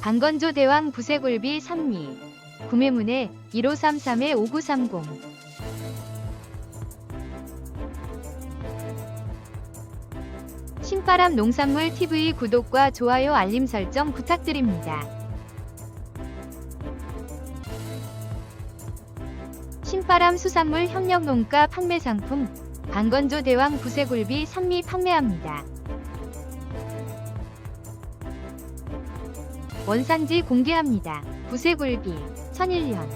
방건조 대왕 부세굴비 산미 구매문의 1533-5930 신바람 농산물 TV 구독과 좋아요 알림 설정 부탁드립니다. 신바람 수산물 협력 농가 판매 상품 방건조 대왕 부세굴비 산미 판매합니다. 원산지 공개합니다. 부세굴비 천일년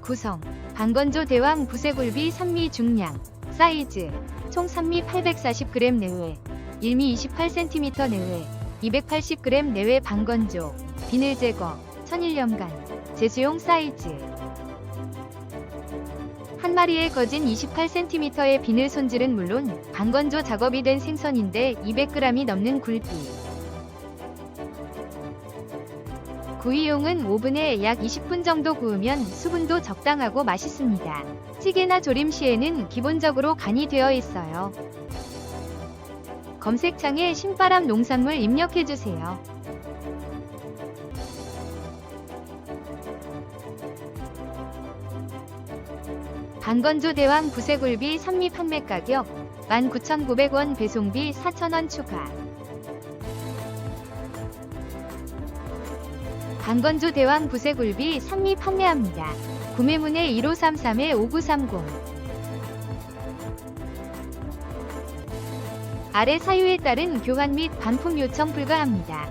구성 방건조 대왕 부세굴비 산미 중량 사이즈 총 산미 840g 내외 1미 28cm 내외 280g 내외 방건조 비늘 제거 천일년간 제수용 사이즈 한 마리의 거진 28cm의 비늘 손질은 물론 방건조 작업이 된 생선인데 200g이 넘는 굴비. 구이용은 오븐에 약 20분 정도 구우면 수분도 적당하고 맛있습니다. 찌개나 조림 시에는 기본적으로 간이 되어 있어요. 검색창에 신바람 농산물 입력해주세요. 방건조 대왕 부세굴비 산미 판매 가격 19,900원 배송비 4,000원 추가. 방건조 대왕 부세굴비 산미 판매합니다. 구매문의 1533-5930 아래 사유에 따른 교환 및 반품 요청 불가합니다.